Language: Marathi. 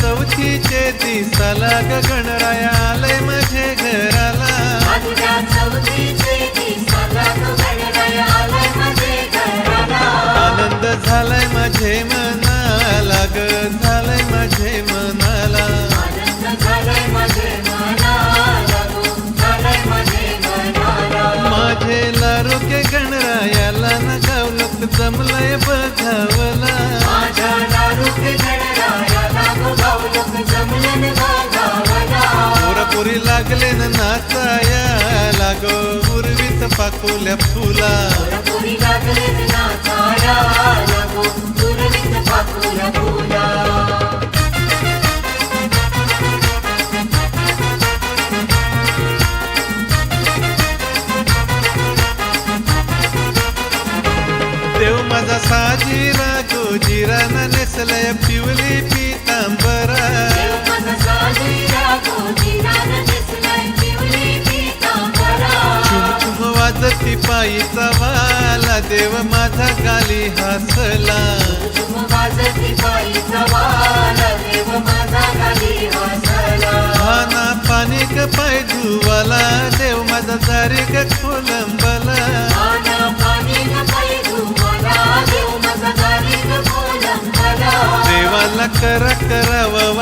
चौथीचे दिसाला गणराया आलय माझे घराला. आनंद झालाय माझे मनाला ग झालंय माझे मनाला. माझे लारुके गणरायाला न गावलं जमलंय बघावं. लागले नाचाया लागो उर्वीत फुला पाकुल्या फुला. देव माझा साजीरा गोजीराना नेसलय पिवली पितांबरा. वाजती पायीचा वाला देव माझा गाली हसला. माझा हाना पाणी ग पाय धुवाला देव माझा पायी न कोलंबला देवाला करा करावं